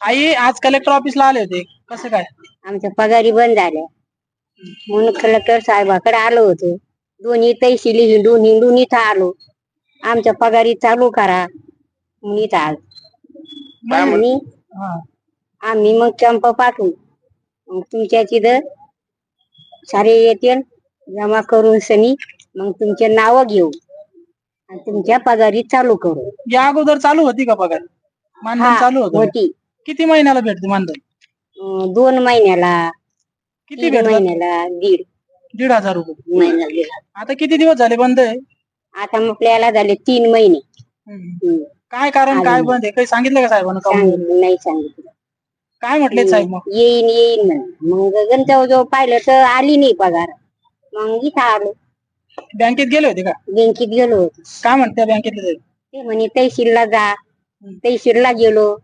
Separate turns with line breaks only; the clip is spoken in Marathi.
आई आज कलेक्टर ऑफिसला आले होते. कसं काय?
आमच्या पगारी बंद झाल्या. म्हणून कलेक्टर साहेबाकडे आलो होतो. दोन्ही तहसील हिंडून हिंडून इथं आलो. आमच्या पगारी चालू करा. म्हणून इथं आलो.
काय
आम्ही
हा.
आम्ही मग कॅम्प पाठवू मग तुमच्या तिथं सारे येतील जमा करून सनी मग तुमचे नाव घेऊ. आणि तुमच्या पगारी चालू करू.
या अगोदर चालू होती का पगार? मानधन
हा
चालू होतं
होती.
किती महिन्याला भेटते मानधन?
अं, दोन महिन्याला
किती
तीन
भेटत
महिन्याला दीड.
दीड हजार रुपये.
महिन्याला दीड
आता किती दिवस झाले बंद आहे?
आता मग आपल्याला झाले तीन महिने.
हम्म. काय कारण काय बंद आहे? काही सांगितलं का साहेबांना का?
सांगितलं नाही सांगितलं.
काय म्हटले साहेब मग?
येईन येईन म्हणे. मग गगनजवळ पाहिलं तर आली नाही पगार. मग इथं आलो.
बँकेत गेले होते का?
बँकेत गेलो होतो.
काय म्हणते बँकेतले? साहेब
ते म्हणे तहसीलला जा. तहसीलला गेलो.